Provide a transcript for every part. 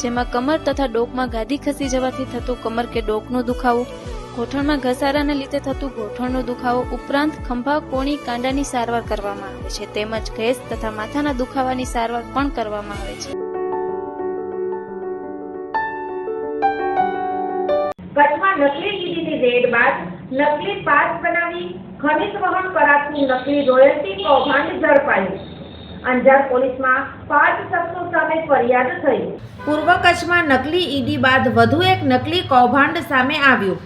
જેમાં કમર તથા ડોકમાં ગાદી ખસી જવાથી થતું કમર કે ડોકનો દુખાવો, ગોઠણમાં ઘસારાને લીધે થતું ગોઠણનો દુખાવો ઉપરાંત ખંભા, કોણી, કાંડાની સારવાર કરવામાં આવે છે. તેમજ ગેસ તથા માથાના દુખાવાની સારવાર પણ કરવામાં આવે છે. કચ્છમાં નકલી કીડીની રેડ બાદ નકલી પાસ બનાવી, ખનિજ વહન કરાતની નકલી રોયલ્ટી કૌભાંડ ઝડપાયું. અંજાર પોલીસમાં પાંચ શખ્સો ફરિયાદ થઈ. પૂર્વ કચ્છમાં નકલી ઈડી બાદ વધુ એક નકલી કૌભાંડ સામે આવ્યું.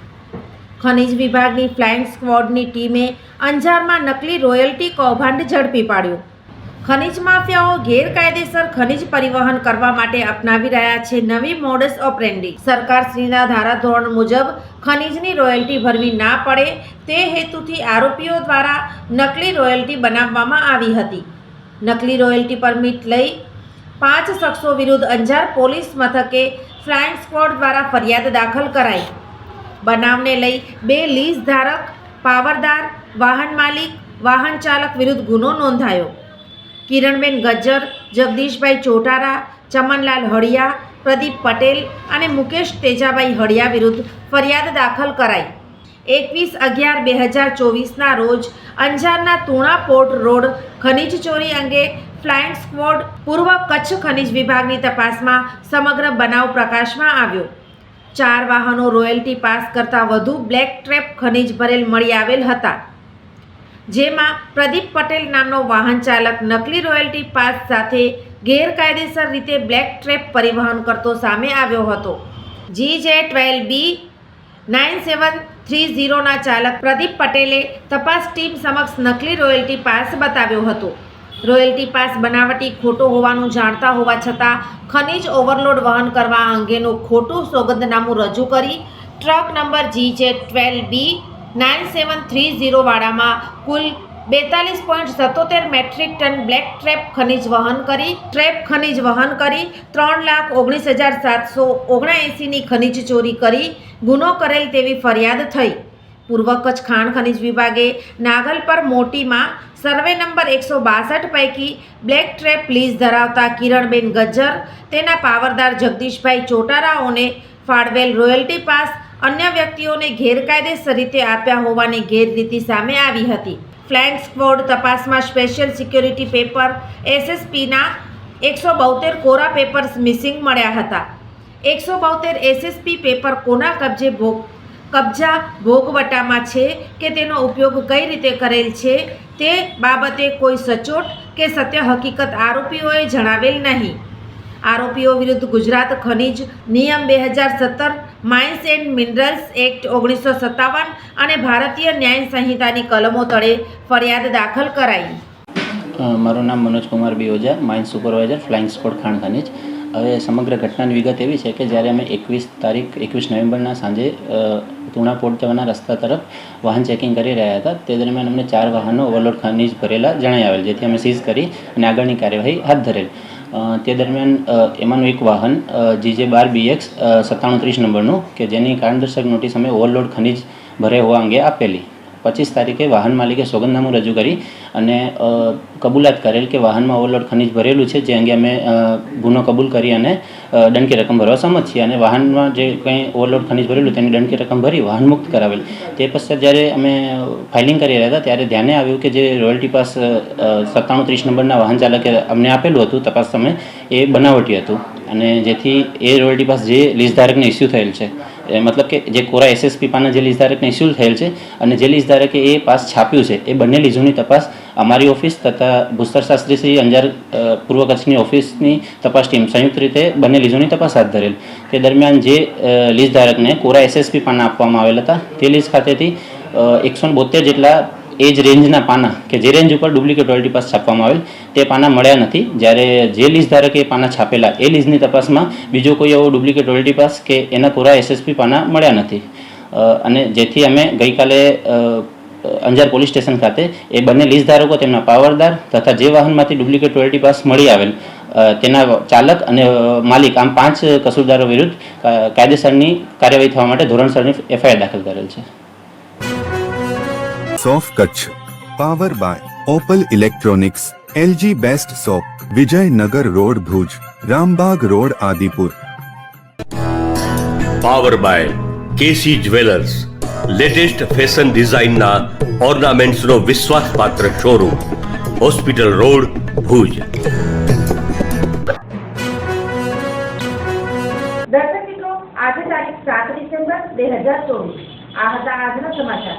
ખનિજ વિભાગની ફ્લાઇંગ સ્ક્વોડની ટીમે અંજારમાં નકલી રોયલ્ટી કૌભાંડ ઝડપી પાડ્યું. ખનિજ માફિયાઓ ગેરકાયદેસર ખનિજ પરિવહન કરવા માટે અપનાવી રહ્યા છે નવી મોડસ ઓપરેન્ડી. સરકારશ્રીના ધારાધોરણ મુજબ ખનિજની રોયલ્ટી ભરવી ના પડે તે હેતુથી આરોપીઓ દ્વારા નકલી રોયલ્ટી બનાવવામાં આવી હતી. નકલી રોયલ્ટી પરમિટ લઈ પાંચ શખ્સો વિરુદ્ધ અંજાર પોલીસ મથકે ફ્લાઇંગ સ્ક્વોડ દ્વારા ફરિયાદ દાખલ કરાઈ. બનાવને લઈ બે લીઝ ધારક, પાવરદાર, વાહન માલિક, વાહન ચાલક વિરુદ્ધ ગુનો નોંધાયો. કિરણબેન ગજ્જર, જગદીશભાઈ ચોટારા, ચમનલાલ હળિયા, પ્રદીપ પટેલ અને મુકેશ તેજાભાઈ હળિયા વિરુદ્ધ ફરિયાદ દાખલ કરાઈ. એકવીસ અગિયાર બે હજાર ચોવીસના રોજ અંજારના તુણા પોર્ટ રોડ ખનીજ ચોરી અંગે ફ્લાઇંગ સ્ક્વોડ પૂર્વ કચ્છ ખનિજ વિભાગની તપાસમાં સમગ્ર બનાવ પ્રકાશમાં આવ્યો. ચાર વાહનો રોયલ્ટી પાસ કરતાં વધુ બ્લેક ટ્રેપ ખનિજ ભરેલ મળી આવેલ હતા. જેમાં પ્રદીપ પટેલ નામનો વાહન ચાલક નકલી રોયલ્ટી પાસ સાથે ગેરકાયદેસર રીતે બ્લેક ટ્રેપ પરિવહન કરતો સામે આવ્યો હતો. G J twelve B nine seven three ઝીરોના ચાલક પ્રદીપ પટેલે તપાસ ટીમ સમક્ષ નકલી રોયલ્ટી પાસ બતાવ્યો હતો. રોયલ્ટી પાસ બનાવટી ખોટો હોવાનું જાણતા હોવા છતાં ખનિજ ઓવરલોડ વહન કરવા અંગેનું ખોટું સોગંદનામું રજૂ કરી truck number G J twelve B nine seven three ઝીરોવાળામાં કુલ બેતાલીસ પોઈન્ટ સત્તોતેર મેટ્રિક ટન બ્લેક ટ્રેપ ખનિજ વહન કરી, ટ્રેપ ખનિજ વહન કરી, ત્રણ લાખ ઓગણીસ હજાર સાતસો ઓગણએંસીની ખનિજ ચોરી કરી, ગુનો કરેલ તેવી ફરિયાદ થઈ. પૂર્વ કચ્છ ખાણ ખનિજ વિભાગે નાગલ પર મોટીમાં સર્વે નંબર એકસો બાસઠ પૈકી બ્લેક ટ્રેપ લીઝ ધરાવતા કિરણબેન ગજ્જર, તેના પાવરદાર જગદીશભાઈ ચોટારાઓને ફાળવેલ રોયલ્ટી પાસ અન્ય વ્યક્તિઓને ગેરકાયદેસર રીતે આપ્યા હોવાની ગેરરીતિ સામે આવી હતી. ફ્લાઇંગ સ્ક્વોડ તપાસમાં સ્પેશિયલ સિક્યોરિટી પેપર એસએસપીના એકસો બોતેર કોરા પેપર્સ મિસિંગ મળ્યા હતા. એકસો બોતેર એસએસપી પેપર કોના કબજે ભોગ કબજા ભોગવટામાં છે કે તેનો ઉપયોગ કઈ રીતે કરેલ છે તે બાબતે કોઈ સચોટ કે સત્ય હકીકત આરોપીઓએ જણાવેલ નહીં. આરોપીઓ વિરુદ્ધ ગુજરાત ખનિજ નિયમ બે હજાર સત્તર માઇન્સ એન્ડ મિનરલ્સ એક્ટ ઓગણીસો સત્તાવન અને ભારતીય ન્યાય સંહિતાની કલમો તળે ફરિયાદ દાખલ કરાઈ. મારું નામ Manoj Kumar B Ojha mind supervisor flying squad ખાણ ખનીજ. હવે સમગ્ર ઘટનાની વિગત એવી છે કે જ્યારે અમે એકવીસ તારીખ, એકવીસ નવેમ્બરના સાંજે તુણા પોર્ટ જવાના રસ્તા તરફ વાહન ચેકિંગ કરી રહ્યા હતા. તે દરમિયાન અમને ચાર વાહનો ઓવરલોડ ખનીજ ભરેલા જણાઈ આવેલ, જેથી અમે સીઝ કરી અને આગળની કાર્યવાહી હાથ ધરેલ. તે દરમિયાન એમાંનું એક વાહન જીજે બાર બીએક્સ સત્તાણું ત્રીસ નંબરનું, કે જેની કારણદર્શક નોટિસ અમે ઓવરલોડ ખનીજ ભરે હોવા અંગે આપેલી. પચીસ તારીખે વાહન માલિકે સોગંદનામું રજૂ કરી અને કબૂલાત કરેલ કે વાહનમાં ઓવરલોડ ખનીજ ભરેલું છે, જે અંગે અમે ગુનો કબૂલ કરી અને દંડકી રકમ ભરવા સંમત છીએ. અને વાહનમાં જે કંઈ ઓવરલોડ ખનીજ ભરેલું તેની દંડકી રકમ ભરી વાહન મુક્ત કરાવેલ. તે પશ્ચાત જ્યારે અમે ફાઇલિંગ કરી રહ્યા હતા, ત્યારે ધ્યાને આવ્યું કે જે રોયલ્ટી પાસ સત્તાણું ત્રીસ નંબરના વાહન ચાલકે અમને આપેલું હતું, તપાસ સમયે, એ બનાવટી હતું. અને જેથી એ રોયલ્ટી પાસ જે લીઝધારકને ઇસ્યુ થયેલ છે મતલબ કે જે કોરા એસએસપી પાના જે લીઝધારકને ઇસ્યુ થયેલ છે અને જે લીઝધારકે એ પાસ છાપ્યું છે, એ બંને લીઝોની તપાસ અમારી ઓફિસ તથા ભૂસ્તર શાસ્ત્રી શ્રી અંજાર પૂર્વ કચ્છની ઓફિસની તપાસ ટીમ સંયુક્ત રીતે બંને લીઝોની તપાસ હાથ ધરેલ. તે દરમિયાન જે લીઝ ધારકને કોરા એસએસપી પાના આપવામાં આવેલ હતા, તે લીઝ ખાતેથી એકસો બોતેર જેટલા એ જ રેન્જના પાના, કે જે રેન્જ ઉપર ડુપ્લિકેટ રોયલ્ટી પાસ છાપવામાં આવેલ, તે પાના મળ્યા નથી. જ્યારે જે લીઝ ધારકે પાના છાપેલા, એ લીઝની તપાસમાં બીજો કોઈ એવો ડુપ્લિકેટ રોયલ્ટી પાસ કે એના પૂરા એસએસપી પાના મળ્યા નથી. અને જેથી અમે ગઈકાલે અંજાર પોલીસ સ્ટેશન ખાતે એ બંને લીઝ ધારકો, તેમના પાવરદાર તથા જે વાહનમાંથી ડુપ્લિકેટ રોયલ્ટી પાસ મળી આવેલ તેના ચાલક અને માલિક, આમ પાંચ કસૂરદારો વિરુદ્ધ કાયદેસરની કાર્યવાહી થવા માટે ધોરણસરની એફઆઈઆર દાખલ કરેલ છે. સોફ Kutch. Power by Opal electronics LG best shop Vijaynagar road Bhuj Rambagh road Adipur power by KC jewellers latest fashion ડિઝાઇનના ઓર્નામેન્ટ્સનો વિશ્વાસપાત્ર શોરૂમ હોસ્પિટલ રોડ ભુજ દર્શક મિત્રો આજે તારીખ સાત ડિસેમ્બર બે હજાર ચોવીસ. આ હતા આજના સમાચાર.